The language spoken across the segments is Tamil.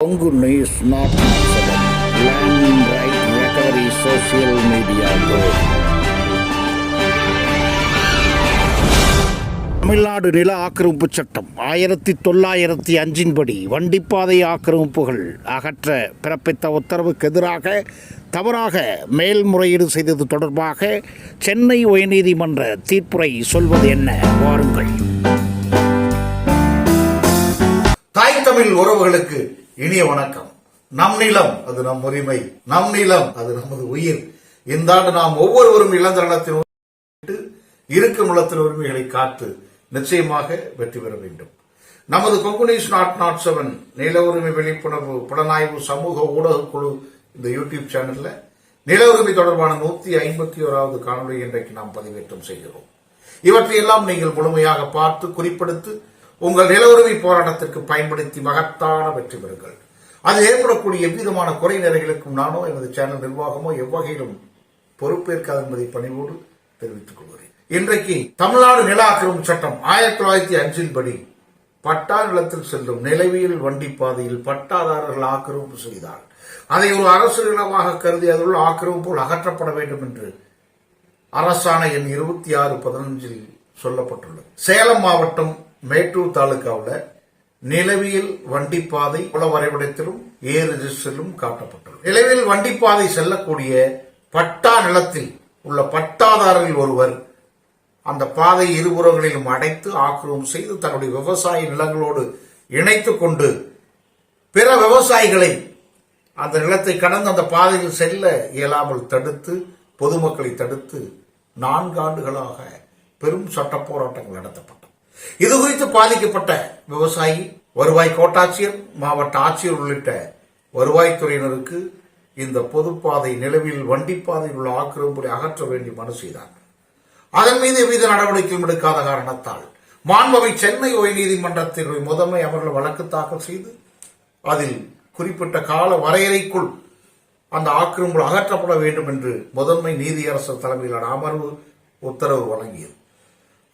Kongu News Not Incident. Land Right Recovery Social Media Group. Tamil Nadu நில ஆக்கிரமிப்பு சட்டம் ஆயிரத்தி தொள்ளாயிரத்தி அஞ்சின் படி வண்டிப்பாதை ஆக்கிரமிப்புகள் அகற்ற பிறப்பித்த உத்தரவுக்கு எதிராக தவறாக மேல்முறையீடு செய்தது தொடர்பாக சென்னை உயர்நீதிமன்ற தீர்ப்புரை சொல்வது என்ன வாருங்கள் தாய் தமிழ் உறவுகளுக்கு இனிய வணக்கம். நம் நிலம் அது நம் உரிமை. நம் நிலம் அது நமது உயிர். இந்த ஆண்டு நாம் ஒவ்வொருவரும் இழந்த நிலத்தின் இருக்கும் நிலத்தின் உரிமைகளை காத்து நிச்சயமாக வெற்றி பெற வேண்டும். நமது கொங்குனீஸ் நாட் நாட் செவன் நில உரிமை விழிப்புணர்வு புலனாய்வு சமூக ஊடக குழு இந்த யூடியூப் சேனல்ல நில உரிமை தொடர்பான நூத்தி ஐம்பத்தி ஓராவது காணொலி இன்றைக்கு நாம் பதிவேற்றம் செய்கிறோம். இவற்றையெல்லாம் நீங்கள் முழுமையாக பார்த்து குறிப்பெடுத்து உங்கள் நிலவுரிமை போராட்டத்திற்கு பயன்படுத்தி மகத்தான வெற்றி பெறுங்கள். அது ஏற்படக்கூடிய எவ்விதமான குறை நிறைகளுக்கும் நானோ எனது சேனல் நிர்வாகமோ எவ்வகையிலும் பொறுப்பேற்காது என்பதை பணிவோடு தெரிவித்துக் கொள்கிறேன். இன்றைக்கு தமிழ்நாடு நில ஆக்கிரமிப்பு சட்டம் ஆயிரத்தி தொள்ளாயிரத்தி அஞ்சின் படி பட்டா நிலத்தில் செல்லும் நிலவியல் வண்டி பாதையில் பட்டாதாரர்கள் ஆக்கிரமிப்பு செய்தால் அதை ஒரு அரசு நிலமாக கருதி அதில் ஆக்கிரமிப்பு அகற்றப்பட வேண்டும் என்று அரசாணை எண் இருபத்தி ஆறு பதினஞ்சில் சொல்லப்பட்டுள்ளது. சேலம் மாவட்டம் மேட்டூர் தாலுகாவில் நிலவியல் வண்டிப்பாதை புல வரைபடத்திலும் ஏ ரிஜிஸ்டரிலும் காட்டப்பட்டுள்ளது. நிலவில் வண்டிப்பாதை செல்லக்கூடிய பட்டா நிலத்தில் உள்ள பட்டாதாரரில் ஒருவர் அந்த பாதை இருபுறங்களிலும் அடைத்து ஆக்கிரமம் செய்து தன்னுடைய விவசாய நிலங்களோடு இணைத்து கொண்டு பிற விவசாயிகளை அந்த நிலத்தை கடந்து அந்த பாதையில் செல்ல இயலாமல் தடுத்து பொதுமக்களை தடுத்து நான்கு ஆண்டுகளாக பெரும் சட்ட போராட்டங்கள் நடத்தப்பட்டது. இது குறித்து பாதிக்கப்பட்ட விவசாயி வருவாய் கோட்டாட்சியர் மாவட்ட ஆட்சியர் உள்ளிட்ட வருவாய்த்துறையினருக்கு இந்த பொதுப்பாதை நிலவில் வண்டிப்பாதையில் உள்ள ஆக்கிரமிப்பை அகற்ற வேண்டி மனு செய்தார். அதன் மீது எவ்வித நடவடிக்கையும் எடுக்காத காரணத்தால் மாண்பவை சென்னை உயர்நீதிமன்றத்தில் முதன்மை அவர்கள் வழக்கு தாக்கல் செய்து அதில் குறிப்பிட்ட கால வரையறைக்குள் அந்த ஆக்கிரமிப்பு அகற்றப்பட வேண்டும் என்று முதன்மை நீதியரசர் தலைமையிலான அமர்வு உத்தரவு வழங்கியது.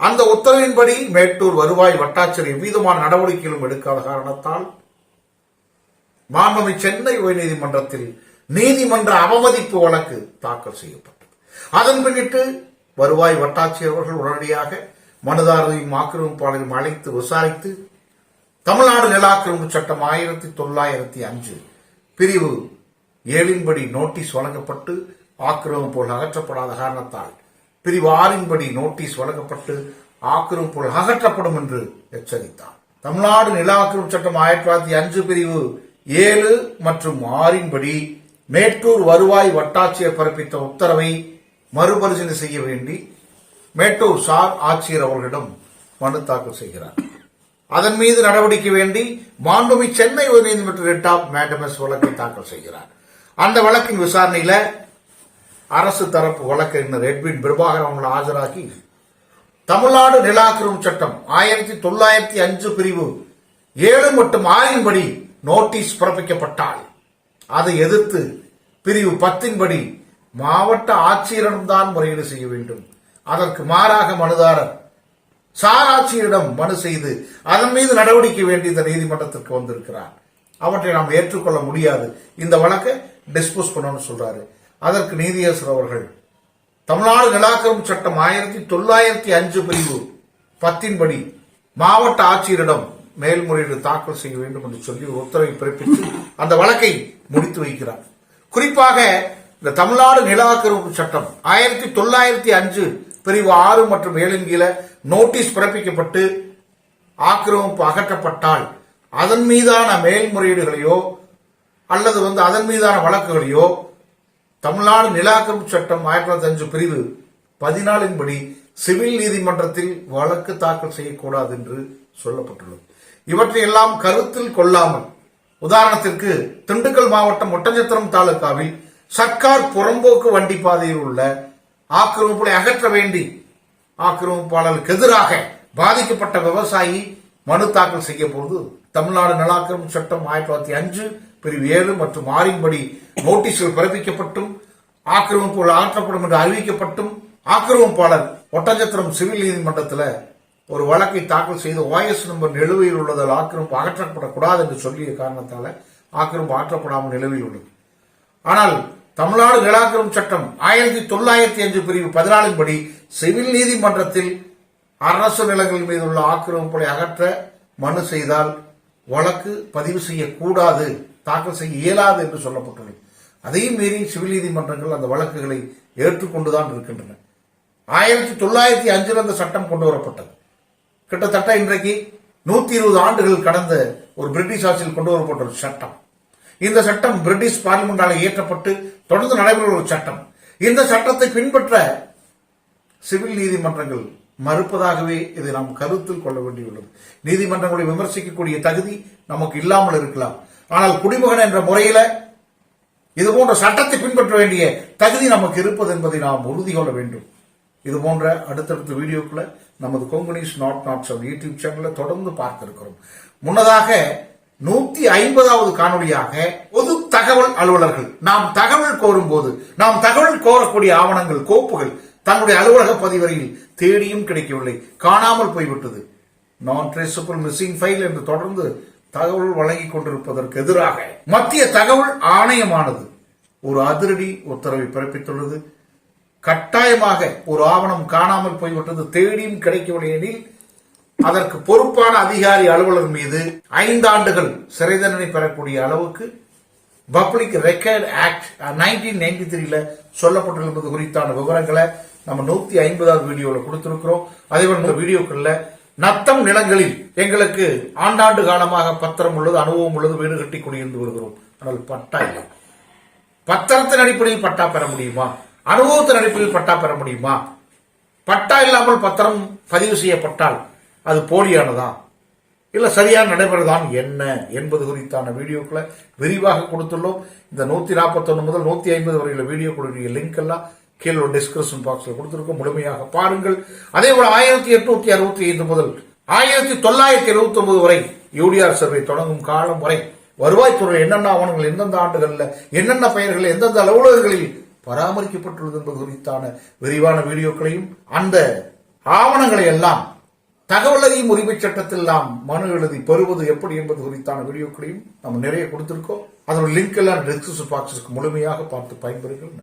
அந்த உத்தரவின்படி மேட்டூர் வருவாய் வட்டாட்சியர் எவ்விதமான நடவடிக்கைகளும் எடுக்காத காரணத்தால் மாண்புமை சென்னை உயர்நீதிமன்றத்தில் நீதிமன்ற அவமதிப்பு வழக்கு தாக்கல் செய்யப்பட்டது. அதன் பின்னிட்டு வருவாய் வட்டாட்சியர் அவர்கள் உடனடியாக மனுதாரரையும் ஆக்கிரமிப்பாளரையும் அழைத்து விசாரித்து தமிழ்நாடு நிலாக்கிரமிப்பு சட்டம் ஆயிரத்தி தொள்ளாயிரத்தி அஞ்சு பிரிவு ஏழின்படி நோட்டீஸ் வழங்கப்பட்டு ஆக்கிரமிப்புகள் அகற்றப்படாத காரணத்தால் பிரிவு ஆறின்படி நோட்டீஸ் வழங்கப்பட்டு ஆக்கிரமிப்புகள் அகற்றப்படும் என்று எச்சரித்தார். தமிழ்நாடு நில ஆக்கிரமிப்பு சட்டம் ஆயிரத்தி தொள்ளாயிரத்தி அஞ்சு பிரிவு ஏழு மற்றும் ஆறின்படி மேட்டூர் வருவாய் வட்டாட்சியர் பிறப்பித்த உத்தரவை மறுபரிசீலனை செய்ய வேண்டி மேட்டூர் சார் ஆட்சியர் அவர்களிடம் மனு தாக்கல் செய்கிறார். அதன் மீது நடவடிக்கை வேண்டி மாண்புமி சென்னை உயர்நீதிமன்ற ரிட் ஆஃப் மேண்டமஸ் வழக்கை தாக்கல் செய்கிறார். அந்த வழக்கின் விசாரணையில அரசு தரப்பு வழக்கறிஞர் எட்வின் பிரபாகர் அவங்களை ஆஜராக்கி தமிழ்நாடு நிலாக்கிரும் சட்டம் ஆயிரத்தி தொள்ளாயிரத்தி அஞ்சு பிரிவு ஏழு மற்றும் ஆறின்படி நோட்டீஸ் பிறப்பிக்கப்பட்டால் அதை எதிர்த்து பிரிவு பத்தின்படி மாவட்ட ஆட்சியரிடம்தான் முறையீடு செய்ய வேண்டும். அதற்கு மாறாக மனுதாரர் சாராட்சியரிடம் மனு செய்து அதன் மீது நடவடிக்கை வேண்டி இந்த நீதிமன்றத்திற்கு வந்திருக்கிறார். அவற்றை நாம் ஏற்றுக்கொள்ள முடியாது. இந்த வழக்கை டிஸ்போஸ் பண்ணணும்னு சொல்றாரு. அதற்கு நீதியரசர் அவர்கள் தமிழ்நாடு நிலாக்கரும் சட்டம் ஆயிரத்தி தொள்ளாயிரத்தி அஞ்சு பிரிவு பத்தின்படி மாவட்ட ஆட்சியரிடம் மேல்முறையீடு தாக்கல் செய்ய வேண்டும் என்று சொல்லி உத்தரவை பிறப்பித்து அந்த வழக்கை முடித்து வைக்கிறார். குறிப்பாக இந்த தமிழ்நாடு நில ஆக்கிரமிப்பு சட்டம் ஆயிரத்தி தொள்ளாயிரத்தி அஞ்சு பிரிவு ஆறு மற்றும் ஏழின் கீழே நோட்டீஸ் பிறப்பிக்கப்பட்டு ஆக்கிரமிப்பு அகற்றப்பட்டால் அதன் மீதான மேல்முறையீடுகளையோ அல்லது வந்து அதன் மீதான வழக்குகளையோ தமிழ்நாடு நிலாக்கம் சட்டம் ஆயிரத்தி தொள்ளாயிரத்தி அஞ்சு பிரிவு பதினாலின்படி சிவில் நீதிமன்றத்தில் வழக்கு தாக்கல் செய்யக்கூடாது என்று சொல்லப்பட்டுள்ளது. இவற்றை எல்லாம் கருத்தில் கொள்ளாமல் உதாரணத்திற்கு திண்டுக்கல் மாவட்டம் ஒட்டஞ்சத்திரம் தாலுகாவில் சர்க்கார் புறம்போக்கு வண்டி பாதையில் உள்ள ஆக்கிரமிப்புகளை அகற்ற வேண்டி ஆக்கிரமிப்பாளர்களுக்கு எதிராக பாதிக்கப்பட்ட விவசாயி மனு தாக்கல் செய்ய தமிழ்நாடு நிலாக்கிரமிப்பு சட்டம் ஆயிரத்தி தொள்ளாயிரத்தி அஞ்சு பிரிவு ஏழு மற்றும் ஆறின்படி நோட்டீஸ்கள் பிறப்பிக்கப்பட்டும். ஆக்கிரமிப்புகள் அகற்றப்படும் என்று அறிவிக்கப்பட்டும் ஆக்கிரமிப்பாளர் ஒட்டஞ்சத்திரம் சிவில் நீதிமன்றத்தில் ஒரு வழக்கை தாக்கல் செய்து ஓஎஸ் நம்பர் நிலுவையில் உள்ளதால் ஆக்கிரமிப்பு அகற்றப்படக்கூடாது என்று சொல்லிய காரணத்தால் ஆக்கிரமிப்பு ஆற்றப்படாமல் நிலுவையில் உள்ளது. ஆனால் தமிழ்நாடு நிலாக்கிரம் சட்டம் ஆயிரத்தி தொள்ளாயிரத்தி அஞ்சு பிரிவு பதினாலின் படி சிவில் நீதிமன்றத்தில் அரசு நிலங்கள் மீது உள்ள ஆக்கிரமிப்புகளை அகற்ற மனு செய்தால் வழக்கு பதிவு செய்யக்கூடாது தாக்கல் செய்ய இயலாது என்று சொல்லப்பட்டுள்ளது. அதையும் மீறி சிவில் நீதிமன்றங்கள் அந்த வழக்குகளை ஏற்றுக்கொண்டுதான் இருக்கின்றன. ஆயிரத்தி தொள்ளாயிரத்தி அஞ்சில் அந்த சட்டம் கொண்டு வரப்பட்டது. கிட்டத்தட்ட இன்றைக்கு நூத்தி இருபது ஆண்டுகள் கடந்த ஒரு பிரிட்டிஷ் ஆட்சியில் கொண்டு வரப்பட்ட ஒரு சட்டம். இந்த சட்டம் பிரிட்டிஷ் பார்லிமெண்டால் இயற்றப்பட்டு தொடர்ந்து நடைபெறும் ஒரு சட்டம். இந்த சட்டத்தை பின்பற்ற சிவில் நீதிமன்றங்கள் மறுப்பதாகவே இதை நாம் கருத்தில் கொள்ள வேண்டியுள்ளது. நீதிமன்றங்களை விமர்சிக்கக்கூடிய தகுதி நமக்கு இல்லாமல் இருக்கலாம். ஆனால் குடிமகன் என்ற முறையில இது போன்ற சட்டத்தை பின்பற்ற வேண்டிய தகுதி நமக்கு இருப்பது என்பதை நாம் உறுதி கொள்ள வேண்டும். இது போன்ற அடுத்தடுத்த வீடியோக்களை நமது கொங்குனிஸ் நாட் நாட் சம் யூடியூப் சேனல்ல தொடர்ந்து பார்க்க இருக்கிறோம் முன்னதாக நூத்தி ஐம்பதாவது காணொலியாக பொது தகவல் அலுவலர்கள் நாம் தகவல் கோரும் போது நாம் தகவல் கோரக்கூடிய ஆவணங்கள் கோப்புகள் தங்களுடைய அலுவலக பதிவறையில் தேடியும் கிடைக்கவில்லை. காணாமல் போய்விட்டது. நான் ட்ரேசபிள் மிஸ்ஸிங் ஃபைல் என்று தொடர்ந்து தகவல் வழங்கிக் கொண்டிருப்பதற்கு எதிராக மத்திய தகவல் ஆணையமானது ஒரு அதிரடி உத்தரவை பிறப்பித்துள்ளது. கட்டாயமாக ஒரு ஆவணம் காணாமல் போய்விட்டது தேடியும் கிடைக்கவில்லை எனில் அதற்கு பொறுப்பான அதிகாரி அலுவலர் மீது ஐந்தாண்டுகள் சிறை தண்டனை பெறக்கூடிய அளவுக்கு public record act nineteen ninety த்ரீல சொல்லப்பட்டிருப்பது குறித்தான விவரங்களை நம்ம நூத்தி ஐம்பதாவது வீடியோவில் கொடுத்திருக்கிறோம். அதே போல இந்த நத்தம் நிலங்களில் எங்களுக்கு ஆண்டாண்டு காலமாக பத்திரம் உள்ளது அனுபவம் உள்ளது வீடு கட்டி குடியிருந்து வருகிறோம். ஆனால் பட்டா இல்லை. பத்திரத்தின் அடிப்படையில் பட்டா பெற முடியுமா? அனுபவத்தின் அடிப்படையில் பட்டா பெற முடியுமா? பட்டா இல்லாமல் பத்திரம் பதிவு செய்யப்பட்டால் அது போலியானதா? இல்ல சரியான நடைமுறைதான் என்ன என்பது குறித்தான வீடியோக்களை விரிவாக கொடுத்துள்ளோம். இந்த நூத்தி நாற்பத்தொன்னு முதல் நூத்தி ஐம்பது வரையில வீடியோ கொடுக்கிற லிங்க் எல்லாம் கீழே டிஸ்கிரிப்ஷன் பாக்ஸில் கொடுத்துருக்கோம். முழுமையாக பாருங்கள். அதே போல ஆயிரத்தி எட்நூத்தி அறுபத்தி ஐந்து முதல் ஆயிரத்தி தொள்ளாயிரத்தி எழுபத்தி ஒன்பது வரை யூடிஆர் சர்வே தொடங்கும் காலம் வரை வருவாய்த்துறை என்னென்ன ஆவணங்கள் எந்தெந்த ஆண்டுகளில் என்னென்ன பெயர்கள் எந்தெந்த அலுவலகங்களில் பராமரிக்கப்பட்டுள்ளது என்பது குறித்தான விரிவான வீடியோக்களையும் அந்த ஆவணங்களை எல்லாம் தகவல் அறியும் உரிமை சட்டத்தில் நாம் மனு எழுதி பெறுவது எப்படி என்பது குறித்தான வீடியோக்களையும் நம்ம நிறைய கொடுத்திருக்கோம். அதோட லிங்க் எல்லாம் டிஸ்கிரிப்ஷன் பாக்ஸுக்கு முழுமையாக பார்த்து பயன்பெறுங்கள்.